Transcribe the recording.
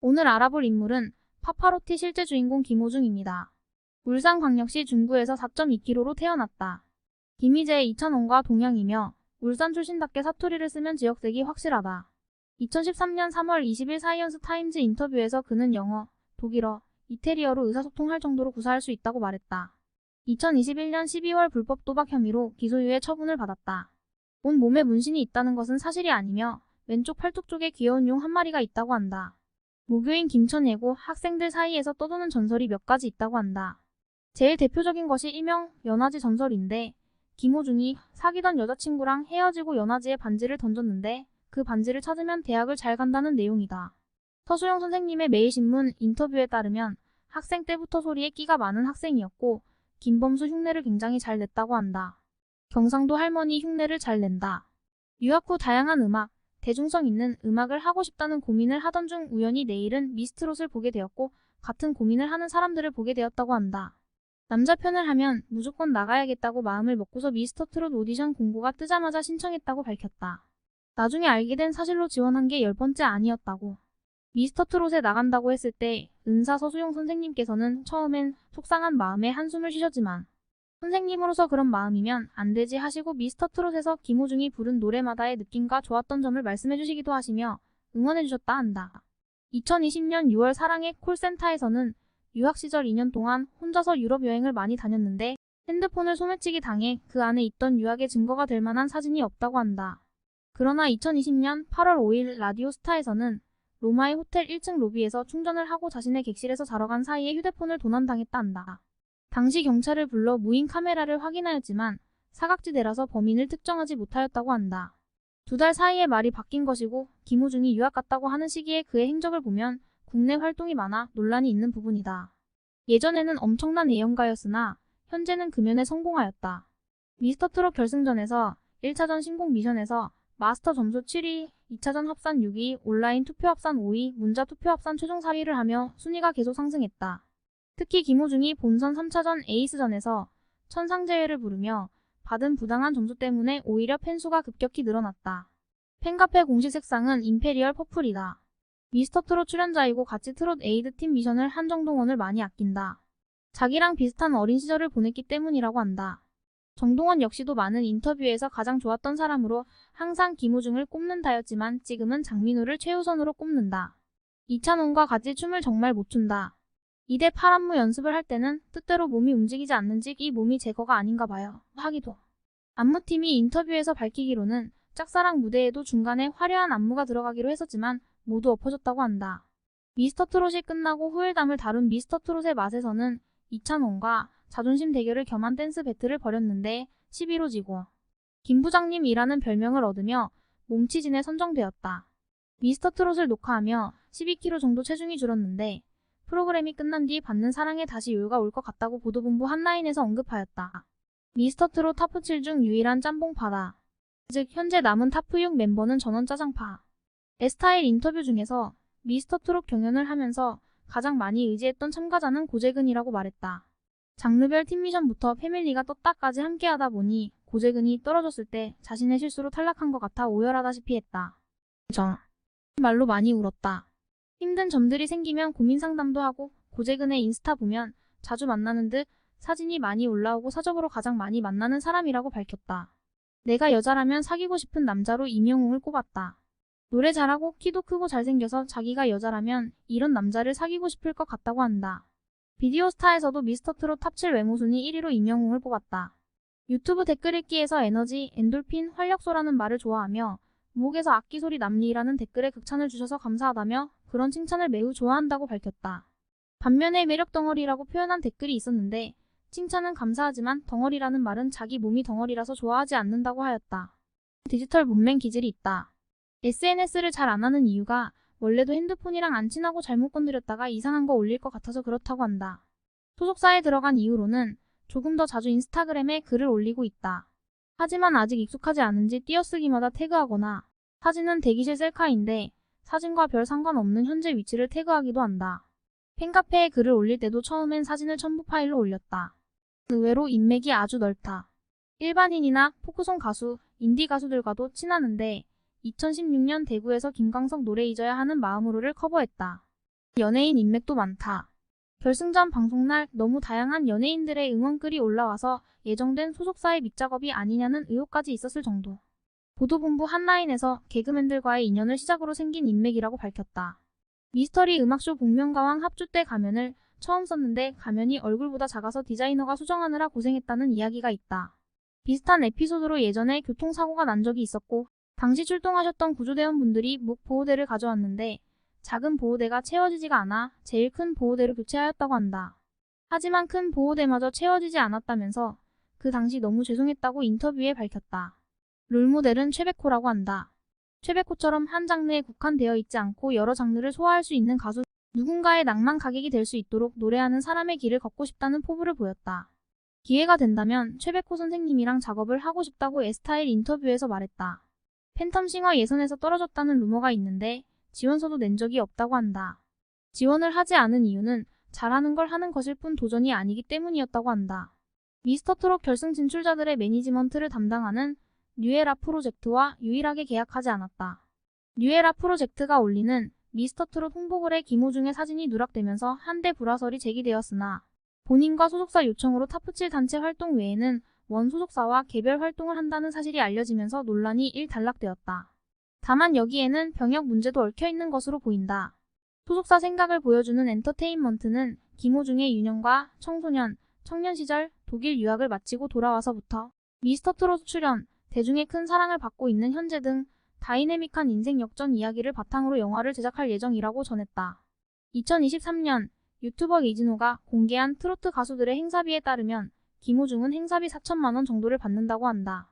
오늘 알아볼 인물은 파파로티 실제 주인공 김호중입니다. 울산광역시 중구에서 4.2km로 태어났다. 김희재의 이찬원과 동양이며 울산 출신답게 사투리를 쓰면 지역색이 확실하다. 2013년 3월 20일 사이언스 타임즈 인터뷰에서 그는 영어, 독일어, 이태리어로 의사소통할 정도로 구사할 수 있다고 말했다. 2021년 12월 불법 도박 혐의로 기소유예 처분을 받았다. 온 몸에 문신이 있다는 것은 사실이 아니며 왼쪽 팔뚝 쪽에 귀여운 용 한 마리가 있다고 한다. 모교인 김천예고 학생들 사이에서 떠도는 전설이 몇 가지 있다고 한다. 제일 대표적인 것이 일명 연화지 전설인데 김호중이 사귀던 여자친구랑 헤어지고 연화지에 반지를 던졌는데 그 반지를 찾으면 대학을 잘 간다는 내용이다. 서수영 선생님의 매일신문 인터뷰에 따르면 학생 때부터 소리에 끼가 많은 학생이었고 김범수 흉내를 굉장히 잘 냈다고 한다. 경상도 할머니 흉내를 잘 낸다. 유학 후 다양한 음악, 대중성 있는 음악을 하고 싶다는 고민을 하던 중 우연히 내일은 미스트롯을 보게 되었고 같은 고민을 하는 사람들을 보게 되었다고 한다. 남자 편을 하면 무조건 나가야겠다고 마음을 먹고서 미스터 트롯 오디션 공고가 뜨자마자 신청했다고 밝혔다. 나중에 알게 된 사실로 지원한 게 열 번째 아니었다고. 미스터 트롯에 나간다고 했을 때 은사 서수용 선생님께서는 처음엔 속상한 마음에 한숨을 쉬셨지만 선생님으로서 그런 마음이면 안 되지 하시고 미스터 트롯에서 김호중이 부른 노래마다의 느낌과 좋았던 점을 말씀해 주시기도 하시며 응원해 주셨다 한다. 2020년 6월 사랑의 콜센터에서는 유학 시절 2년 동안 혼자서 유럽 여행을 많이 다녔는데 핸드폰을 소매치기 당해 그 안에 있던 유학의 증거가 될 만한 사진이 없다고 한다. 그러나 2020년 8월 5일 라디오 스타에서는 로마의 호텔 1층 로비에서 충전을 하고 자신의 객실에서 자러 간 사이에 휴대폰을 도난당했다 한다. 당시 경찰을 불러 무인 카메라를 확인하였지만 사각지대라서 범인을 특정하지 못하였다고 한다. 두 달 사이에 말이 바뀐 것이고 김호중이 유학 갔다고 하는 시기에 그의 행적을 보면 국내 활동이 많아 논란이 있는 부분이다. 예전에는 엄청난 예언가였으나 현재는 금연에 성공하였다. 미스터 트롯 결승전에서 1차전 신곡 미션에서 마스터 점수 7위, 2차전 합산 6위, 온라인 투표 합산 5위, 문자 투표 합산 최종 4위를 하며 순위가 계속 상승했다. 특히 김호중이 본선 3차전 에이스전에서 천상재회를 부르며 받은 부당한 점수 때문에 오히려 팬수가 급격히 늘어났다. 팬카페 공식 색상은 임페리얼 퍼플이다. 미스터 트롯 출연자이고 같이 트롯 에이드 팀 미션을 한 정동원을 많이 아낀다. 자기랑 비슷한 어린 시절을 보냈기 때문이라고 한다. 정동원 역시도 많은 인터뷰에서 가장 좋았던 사람으로 항상 김우중을 꼽는다였지만 지금은 장민호를 최우선으로 꼽는다. 이찬원과 같이 춤을 정말 못 춘다. 이대 파란무 연습을 할 때는 뜻대로 몸이 움직이지 않는지 이 몸이 제거가 아닌가 봐요. 하기도. 안무팀이 인터뷰에서 밝히기로는 짝사랑 무대에도 중간에 화려한 안무가 들어가기로 했었지만 모두 엎어졌다고 한다. 미스터 트롯이 끝나고 후일담을 다룬 미스터 트롯의 맛에서는 이찬원과 자존심 대결을 겸한 댄스 배틀을 벌였는데 11호 지고 김 부장님이라는 별명을 얻으며 몸치진에 선정되었다. 미스터 트롯을 녹화하며 12kg 정도 체중이 줄었는데 프로그램이 끝난 뒤 받는 사랑에 다시 여유가 올 것 같다고 보도본부 한라인에서 언급하였다. 미스터 트롯 타프 7 중 유일한 짬뽕파다. 즉 현재 남은 타프 6 멤버는 전원 짜장파. 에스타일 인터뷰 중에서 미스터 트롯 경연을 하면서 가장 많이 의지했던 참가자는 고재근이라고 말했다. 장르별 팀 미션부터 패밀리가 떴다까지 함께하다 보니 고재근이 떨어졌을 때 자신의 실수로 탈락한 것 같아 오열하다시피 했다. 저 말로 많이 울었다. 힘든 점들이 생기면 고민 상담도 하고 고재근의 인스타 보면 자주 만나는 듯 사진이 많이 올라오고 사적으로 가장 많이 만나는 사람이라고 밝혔다. 내가 여자라면 사귀고 싶은 남자로 임영웅을 꼽았다. 노래 잘하고 키도 크고 잘생겨서 자기가 여자라면 이런 남자를 사귀고 싶을 것 같다고 한다. 비디오 스타에서도 미스터 트롯 탑7 외모 순위 1위로 임영웅을 뽑았다. 유튜브 댓글 읽기에서 에너지, 엔돌핀, 활력소라는 말을 좋아하며 목에서 악기 소리 남리라는 댓글에 극찬을 주셔서 감사하다며 그런 칭찬을 매우 좋아한다고 밝혔다. 반면에 매력 덩어리라고 표현한 댓글이 있었는데 칭찬은 감사하지만 덩어리라는 말은 자기 몸이 덩어리라서 좋아하지 않는다고 하였다. 디지털 문맹 기질이 있다. SNS를 잘 안 하는 이유가 원래도 핸드폰이랑 안 친하고 잘못 건드렸다가 이상한 거 올릴 것 같아서 그렇다고 한다. 소속사에 들어간 이후로는 조금 더 자주 인스타그램에 글을 올리고 있다. 하지만 아직 익숙하지 않은지 띄어쓰기마다 태그하거나 사진은 대기실 셀카인데 사진과 별 상관없는 현재 위치를 태그하기도 한다. 팬카페에 글을 올릴 때도 처음엔 사진을 첨부 파일로 올렸다. 의외로 인맥이 아주 넓다. 일반인이나 포크송 가수, 인디 가수들과도 친하는데 2016년 대구에서 김광석 노래 잊어야 하는 마음으로를 커버했다. 연예인 인맥도 많다. 결승전 방송날 너무 다양한 연예인들의 응원글이 올라와서 예정된 소속사의 밑작업이 아니냐는 의혹까지 있었을 정도. 보도본부 한라인에서 개그맨들과의 인연을 시작으로 생긴 인맥이라고 밝혔다. 미스터리 음악쇼 복면가왕 합주 때 가면을 처음 썼는데 가면이 얼굴보다 작아서 디자이너가 수정하느라 고생했다는 이야기가 있다. 비슷한 에피소드로 예전에 교통사고가 난 적이 있었고 당시 출동하셨던 구조대원분들이 목 보호대를 가져왔는데 작은 보호대가 채워지지가 않아 제일 큰 보호대로 교체하였다고 한다. 하지만 큰 보호대마저 채워지지 않았다면서 그 당시 너무 죄송했다고 인터뷰에 밝혔다. 롤모델은 최백호라고 한다. 최백호처럼 한 장르에 국한되어 있지 않고 여러 장르를 소화할 수 있는 가수 누군가의 낭만 가객이 될 수 있도록 노래하는 사람의 길을 걷고 싶다는 포부를 보였다. 기회가 된다면 최백호 선생님이랑 작업을 하고 싶다고 에스타일 인터뷰에서 말했다. 팬텀싱어 예선에서 떨어졌다는 루머가 있는데 지원서도 낸 적이 없다고 한다. 지원을 하지 않은 이유는 잘하는 걸 하는 것일 뿐 도전이 아니기 때문이었다고 한다. 미스터트롯 결승 진출자들의 매니지먼트를 담당하는 뉴에라 프로젝트와 유일하게 계약하지 않았다. 뉴에라 프로젝트가 올리는 미스터트롯 홍보글에 김호중의 사진이 누락되면서 한대 불화설이 제기되었으나 본인과 소속사 요청으로 타프칠 단체 활동 외에는 원 소속사와 개별 활동을 한다는 사실이 알려지면서 논란이 일단락되었다. 다만 여기에는 병역 문제도 얽혀 있는 것으로 보인다. 소속사 생각을 보여주는 엔터테인먼트는 김호중의 유년과 청소년, 청년 시절 독일 유학을 마치고 돌아와서부터 미스터트롯 출연, 대중의 큰 사랑을 받고 있는 현재 등 다이내믹한 인생 역전 이야기를 바탕으로 영화를 제작할 예정이라고 전했다. 2023년 유튜버 이진호가 공개한 트로트 가수들의 행사비에 따르면 김호중은 행사비 4천만원 정도를 받는다고 한다.